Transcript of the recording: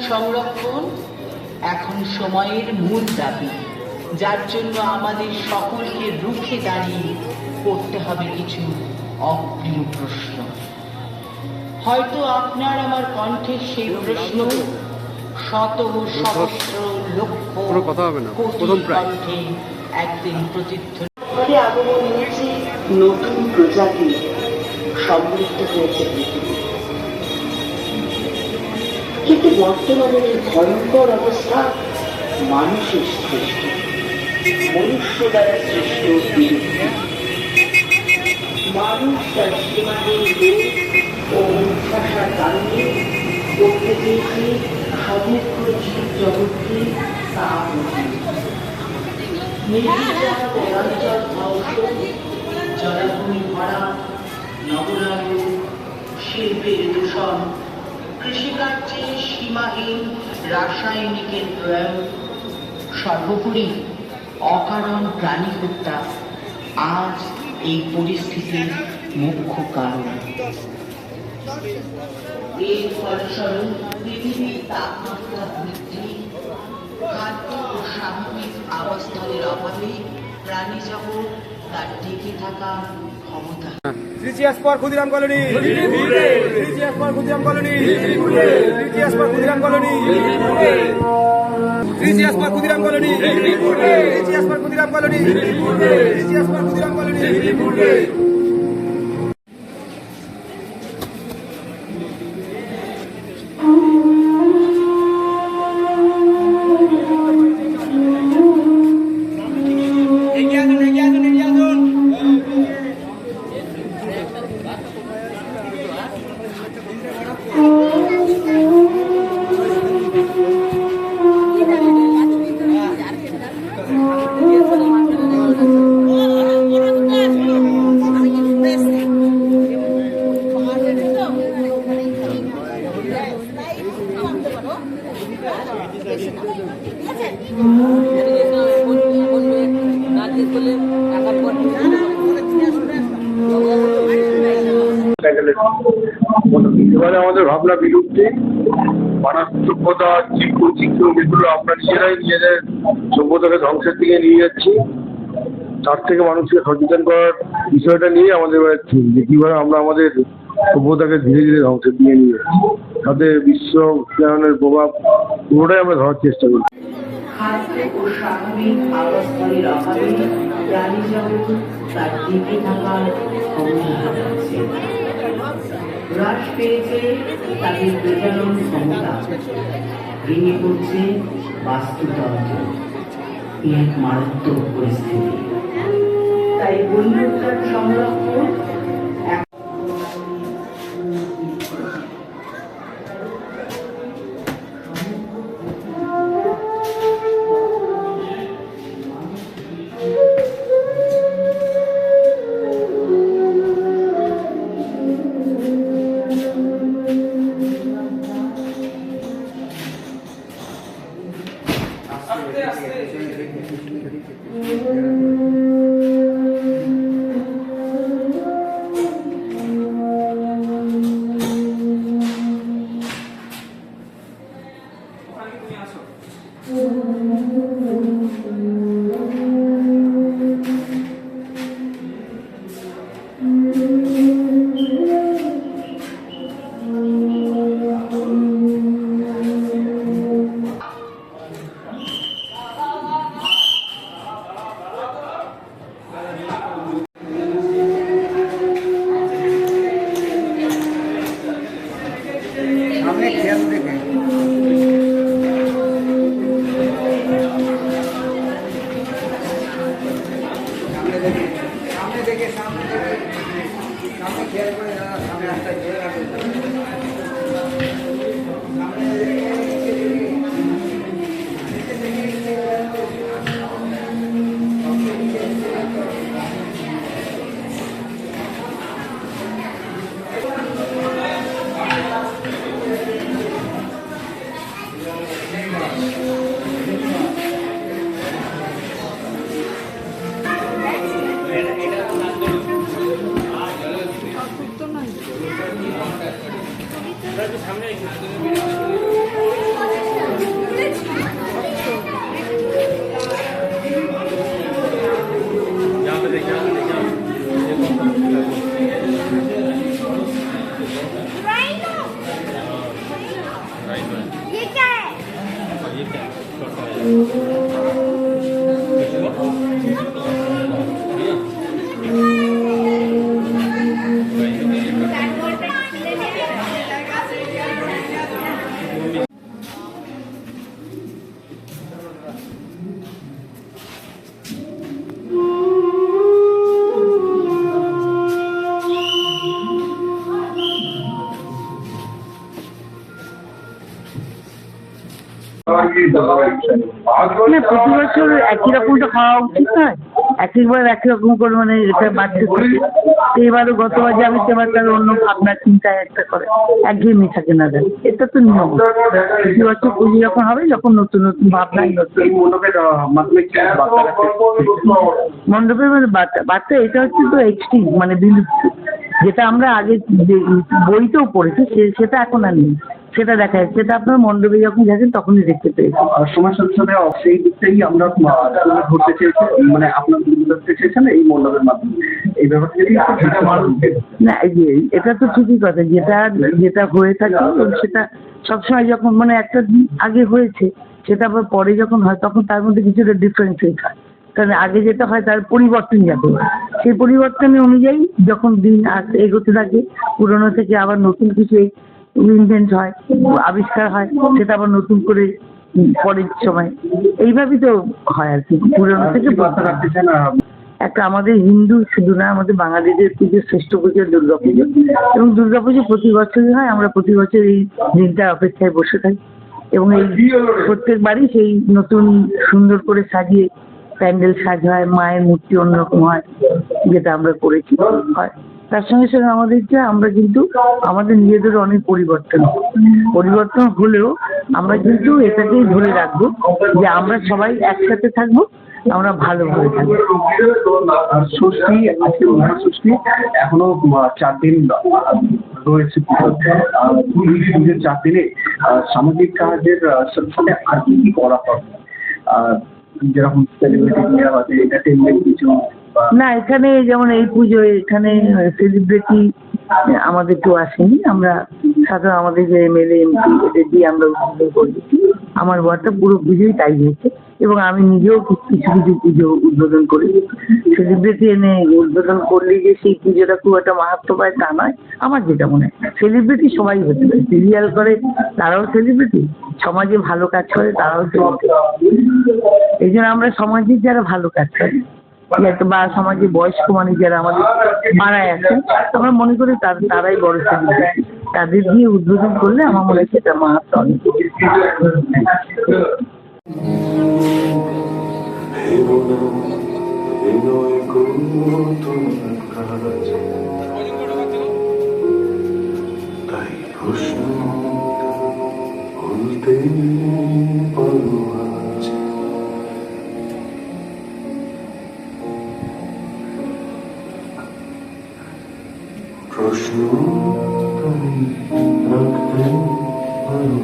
সংরক্ষণ এখন সময়ের মূল দাবি। যার জন্য আমাদের সকলকে রুখে দাঁড়িয়ে করতে হবে কিছু অপ্রিয় প্রশ্ন। হয়তো আপনার আমার কণ্ঠের সেই প্রশ্ন শত সহস্র লক্ষ কথা হবে না। প্রথম কণ্ঠে একদিন প্রতিধ্বনি। আগমন হয়েছে নতুন প্রজাতি সমৃদ্ধ হয়েছে পৃথিবী কিন্তু বর্তমানের এই ভয়ঙ্কর অবস্থা মানুষের সৃষ্টি। মনুষ্য দ্বারা সৃষ্ট মানুষ তার সীমাহীন ও উচ্ছ্বাসার কারণে করতে জীব জগৎকে, তা নির্বিচার ধ্বংস, জলাভূমি ভরা শিল্পের দূষণ কৃষিকার্যে সীমাহীন রাসায়নিকের প্রয়োগ, সর্বোপরি অকারণ প্রাণী হত্যা, আজ এই পরিস্থিতির মুখ্য কারণ। এর ফলস্বরূপ পৃথিবীর তাপমাত্রা বৃদ্ধি, খাদ্য ও স্বাভাবিক আবাসস্থলের অভাবে প্রাণী জগৎ তার টিকে থাকা ক্ষমতা। ত্রিচিয়াস পর ক্ষুদিরাম কলোনি। ত্রিচিয়াস পর ক্ষুদিরাম কলোনি। ত্রিচিয়াস পর ক্ষুদিরাম কলোনি। ত্রিচিয়াস পর ক্ষুদিরাম কলোনি। ত্রিচিয়াস পর ক্ষুদিরাম কলোনি। ত্রিচিয়াস পর ক্ষুদিরাম কলোনি। এবারে আমাদের ভাবনা বিলুপ্তি, মানসিকতা চিত্র চিত্র এগুলো আমরা নিজেরাই নিজেদের সভ্যতাকে ধ্বংসের দিকে নিয়ে যাচ্ছি। তার থেকে মানুষকে সচেতন করার বিষয়টা নিয়ে আমাদের এবার যে কীভাবে আমরা আমাদের সভ্যতাকে ধীরে ধীরে ধ্বংসের দিকে নিয়ে যাচ্ছি। তাতে বিশ্ব উষ্ণায়নের প্রভাব পুরোটাই আমরা ধরার চেষ্টা করছি। তার থাকার হ্রাস পেয়েছে তাদের প্রচারণ ক্ষমতা ভেঙে পড়ছে বাস্তুতন্ত্র। এক মারাত্মক পরিস্থিতি। তাই বন্যপ্রাণ সংরক্ষণ সামনে খেয়াল দেখে সামনে দেখে সামনে দেখে सामने देखे सामने देखे सामने खेल में सामने आता खेल না, প্রতি বছর একই রকমটা খাওয়া উচিত নয়। একইবার একই রকম করে মানে এটা বাড়তে থাকে তো এবারও গতবার যাবে সেবার তার অন্য ভাবনা চিন্তায় একটা করে। একঘেয়েমি থাকে না দেন। এটা তো নিয়ম। প্রতি বছর পুজো যখন হবে, যখন নতুন নতুন রাখতে মণ্ডপের মানে বার্তা এটা হচ্ছে তো এক্সট্রিম মানে বিলুপ্ত। যেটা আমরা আগে বইতেও পড়েছি সেটা এখন আর নেই। সেটা দেখা যাচ্ছে সেটা আপনার মণ্ডপে যখন যাচ্ছেন তখনই দেখতে পেয়েছি আর সমাজ সংসদে সেই দিকটাই আমরা তুলে ধরতে চেয়েছি মানে আপনার তুলে ধরতে চেয়েছেন এই মণ্ডপের মাধ্যমে। এই ব্যাপারটা যদি না এই যে এটা তো ঠিকই কথা যেটা যেটা হয়ে থাকে সেটা সবসময় যখন মানে একটা দিন আগে হয়েছে সেটা আবার পরে যখন হয় তখন তার মধ্যে কিছুটা ডিফারেন্সিয়েট হয় কারণ আগে যেটা হয় তার পরিবর্তন যাবে সেই পরিবর্তনের অনুযায়ী যখন দিন এগোতে থাকে পুরনো থেকে আবার নতুন কিছু ইনভেন্ট হয় আবিষ্কার হয় সেটা আবার নতুন করে পরের সময়। এইভাবেই তো হয় আর কি পুরনো থেকে একটা আমাদের হিন্দু শুধু না আমাদের বাঙালিদের পুজো শ্রেষ্ঠ পুজো দুর্গা পুজো। এবং দুর্গা পুজো প্রতি বছরই হয় আমরা প্রতি বছর এই দিনটার অপেক্ষায় বসে থাকি। এবং এই প্রত্যেকবারই সেই নতুন সুন্দর করে সাজিয়ে প্যান্ডেল সাজ হয় মায়ের মূর্তি অন্যরকম হয় যেটা আমরা করেছি হয়। তার সঙ্গে সঙ্গে আমাদের যে আমরা কিন্তু আমাদের নিজেদের অনেক পরিবর্তন। পরিবর্তন হলেও আমরা কিন্তু এটাকেই ধরে রাখব যে আমরা সবাই একসাথে থাকব আমরা ভালোভাবে থাকব। আর ষষ্ঠী আজকে ষষ্ঠী এখনও চার দিন রয়েছে চার দিনে সামাজিক কাজের সাথে আর কি করা হবে আহ, যেরকম সেলিব্রিটি এন্টারটেনমেন্ট কিছু না, এখানে যেমন এই পুজো, এখানে সেলিব্রিটি আমাদের কেউ আসেনি। আমরা সাধারণ আমাদের যে এমএলএ এমপি এদের দিয়ে আমরা উদ্বোধন করেছি। আমার ওয়ার্ডটা পুরো পুজোই তাই হয়েছে এবং আমি নিজেও কিছু কিছু পুজো উদ্বোধন করি সেলিব্রিটি এনে উদ্বোধন করলেই যে সেই পুজোটা খুব একটা মাহাত্ম পায় তা নয়। আমার যেটা মনে হয় সেলিব্রিটি সবাই হতে পারে। সিরিয়াল করে, তারাও সেলিব্রিটি সমাজে ভালো কাজ করে, তারাও সেলিব্রিটি এই জন্য আমরা সমাজের যারা ভালো কাজ করে বা সমাজে বয়স্ক মানুষ যারা আমাদের পাড়ায় আছে আমরা মনে করি তার তারাই বড় সেলিব্রিটি তাদের দিয়ে উদ্বোধন করলে আমার মনে হয় সেটা মাহাত্ম অনেক এই নয় কোন তোমার কাছে প্রশ্ন তুমি রাখতে পারো